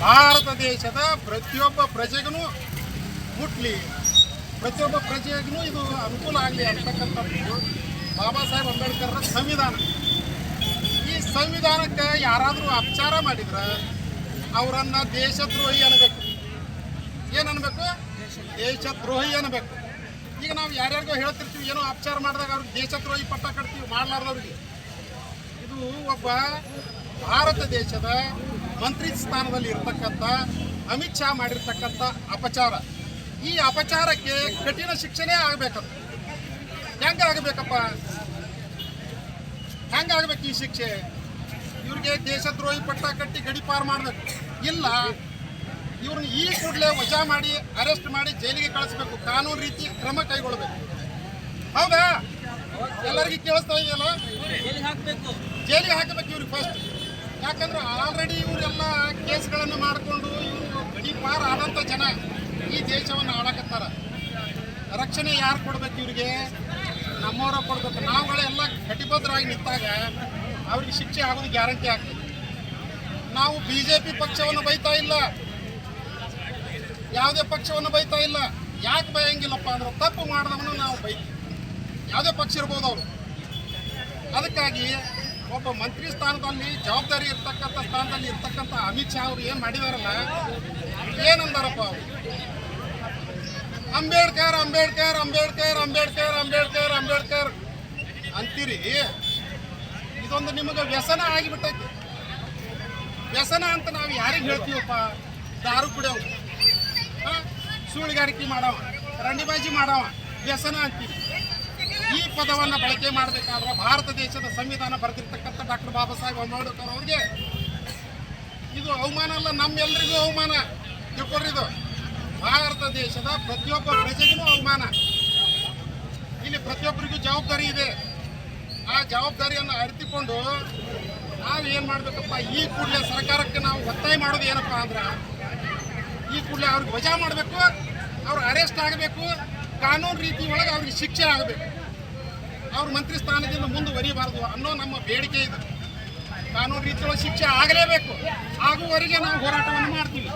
ಭಾರತ ದೇಶದ ಪ್ರತಿಯೊಬ್ಬ ಪ್ರಜೆಗೂ ಮುಟ್ಲಿ. ಪ್ರತಿಯೊಬ್ಬ ಪ್ರಜೆಗೂ ಇದು ಅನುಕೂಲ ಆಗಲಿ ಅಂತಕ್ಕಂಥದ್ದು ಬಾಬಾ ಸಾಹೇಬ್ ಅಂಬೇಡ್ಕರ್ ಸಂವಿಧಾನ. ಈ ಸಂವಿಧಾನಕ್ಕೆ ಯಾರಾದರೂ ಅಪಚಾರ ಮಾಡಿದ್ರೆ ಅವರನ್ನ ದೇಶದ್ರೋಹಿ ಅನ್ನಬೇಕು. ಏನು ದೇಶ ದೇಶದ್ರೋಹಿ ಅನ್ನಬೇಕು ಈಗ ನಾವು ಯಾರ್ಯಾರಿಗೋ ಹೇಳ್ತಿರ್ತೀವಿ, ಏನೋ ಅಪಚಾರ ಮಾಡಿದಾಗ ಅವ್ರಿಗೆ ದೇಶದ್ರೋಹಿ ಪಟ್ಟ ಕಟ್ತೀವಿ ಮಾಡ್ಲಾರ್ದವ್ರಿಗೆ ಇದು ಒಬ್ಬ ಭಾರತ ದೇಶದ ಮಂತ್ರಿ ಸ್ಥಾನದಲ್ಲಿ ಇರ್ತಕ್ಕಂಥ, ಅಮಿತ್ ಶಾ ಮಾಡಿರ್ತಕ್ಕಂಥ ಅಪಚಾರ. ಈ ಅಪಚಾರಕ್ಕೆ ಕಠಿಣ ಶಿಕ್ಷೆನೇ ಆಗಬೇಕದು. ಹೆಂಗೆ ಆಗಬೇಕಪ್ಪ? ಹೆಂಗೆ ಆಗಬೇಕು ಈ ಶಿಕ್ಷೆ? ಇವ್ರಿಗೆ ದೇಶದ್ರೋಹಿ ಪಟ್ಟ ಕಟ್ಟಿ ಗಡಿಪಾರು ಮಾಡಬೇಕು. ಇಲ್ಲ ಇವ್ರನ್ನ ಈ ಕೂಡಲೇ ವಜಾ ಮಾಡಿ ಅರೆಸ್ಟ್ ಮಾಡಿ ಜೈಲಿಗೆ ಕಳಿಸ್ಬೇಕು. ಕಾನೂನು ರೀತಿ ಕ್ರಮ ಕೈಗೊಳ್ಳಬೇಕು. ಹೌದಾ? ಎಲ್ಲರಿಗೂ ಕೇಳಿಸ್ತಾ ಇದೆಯಲ್ಲ? ಜೈಲಿಗೆ ಹಾಕಬೇಕು. ಇವ್ರಿಗೆ ಫಸ್ಟ್ ಯಾಕಂದ್ರೆ ಆಲ್ರೆಡಿ ಇವರೆಲ್ಲ ಕೇಸ್ಗಳನ್ನು ಮಾಡಿಕೊಂಡು ಇವರು ಗಡಿ ಪಾರ್ ಆದಂಥ ಜನ ಈ ದೇಶವನ್ನು ಆಳಕತ್ತಾರ. ರಕ್ಷಣೆ ಯಾರು ಕೊಡ್ಬೇಕು ಇವ್ರಿಗೆ? ನಮ್ಮವರ ಕೊಡ್ಬೇಕು. ನಾವುಗಳೆಲ್ಲ ಕಟಿಬದ್ಧರಾಗಿ ನಿಂತಾಗ ಅವ್ರಿಗೆ ಶಿಕ್ಷೆ ಆಗೋದು ಗ್ಯಾರಂಟಿ ಆಗ್ತದೆ. ನಾವು ಬಿ ಜೆ ಪಿ ಪಕ್ಷವನ್ನು ಬೈತಾ ಇಲ್ಲ. ಯಾವುದೇ ಪಕ್ಷವನ್ನು ಬೈತಾ ಇಲ್ಲ. ಯಾಕೆ ಬಯಂಗಿಲ್ಲಪ್ಪ ಅಂದ್ರೆ ತಪ್ಪು ಮಾಡಿದವನು ನಾವು ಬೈ ಯಾವುದೇ ಪಕ್ಷ ಇರ್ಬೋದು ಅವರು. ಅದಕ್ಕಾಗಿ ಒಬ್ಬ ಮಂತ್ರಿ ಸ್ಥಾನದಲ್ಲಿ, ಜವಾಬ್ದಾರಿ ಇರ್ತಕ್ಕಂಥ ಸ್ಥಾನದಲ್ಲಿ ಇರ್ತಕ್ಕಂಥ ಅಮಿತ್ ಶಾ ಅವರು ಏನು ಮಾಡಿದಾರಲ್ಲ, ಏನಂದಾರಪ್ಪ ಅವರು? ಅಂಬೇಡ್ಕರ್ ಅಂಬೇಡ್ಕರ್ ಅಂಬೇಡ್ಕರ್ ಅಂಬೇಡ್ಕರ್ ಅಂಬೇಡ್ಕರ್ ಅಂಬೇಡ್ಕರ್ ಅಂತೀರಿ. ಇದೊಂದು ನಿಮಗೆ ವ್ಯಸನ ಆಗಿಬಿಟ್ಟೈತಿ. ವ್ಯಸನ ಅಂತ ನಾವು ಯಾರಿಗೆ ಹೇಳ್ತೀವಪ್ಪ? ದಾರು ಕುಡಿಯವು ಸುಳ್ಳುಗಾರಿಕೆ ಮಾಡವ ರಂಡಿಬಾಜಿ ಮಾಡವ ವ್ಯಸನ ಅಂತೀವಿ. ಈ ಪದವನ್ನು ಬಳಕೆ ಮಾಡಬೇಕಾದ್ರೆ ಭಾರತ ದೇಶದ ಸಂವಿಧಾನ ಬರೆದಿರ್ತಕ್ಕಂಥ ಡಾಕ್ಟರ್ ಬಾಬಾ ಸಾಹೇಬ್ ಅಂಬೇಡ್ಕರ್ ಅವ್ರಿಗೆ ಇದು ಅವಮಾನ ಅಲ್ಲ ನಮ್ಮೆಲ್ಲರಿಗೂ ಅವಮಾನ. ತಿಳ್ಕೊಡ್ರಿ ಇದು. ಭಾರತ ದೇಶದ ಪ್ರತಿಯೊಬ್ಬ ಪ್ರಜೆಗೂ ಅವಮಾನ. ಇಲ್ಲಿ ಪ್ರತಿಯೊಬ್ಬರಿಗೂ ಜವಾಬ್ದಾರಿ ಇದೆ. ಆ ಜವಾಬ್ದಾರಿಯನ್ನು ಅರಿತುಕೊಂಡು ನಾವು ಏನು ಮಾಡಬೇಕಪ್ಪ? ಈ ಕೂಡಲೇ ಸರ್ಕಾರಕ್ಕೆ ನಾವು ಒತ್ತಾಯ ಮಾಡೋದು ಏನಪ್ಪ ಅಂದ್ರೆ ಕೂಡಲೇ ಅವ್ರಿಗೆ ವಜಾ ಮಾಡಬೇಕು, ಅವ್ರು ಅರೆಸ್ಟ್ ಆಗಬೇಕು, ಕಾನೂನು ರೀತಿ ಒಳಗೆ ಅವ್ರಿಗೆ ಶಿಕ್ಷೆ ಆಗಬೇಕು. ಅವ್ರ ಮಂತ್ರಿ ಸ್ಥಾನದಿಂದ ಮುಂದುವರಿಬಾರದು ಅನ್ನೋ ನಮ್ಮ ಬೇಡಿಕೆ ಇದೆ. ಕಾನೂನು ರೀತಿಯೊಳಗೆ ಶಿಕ್ಷೆ ಆಗಲೇಬೇಕು. ಆಗುವವರೆಗೆ ನಾವು ಹೋರಾಟವನ್ನು ಮಾಡ್ತೀವಿ.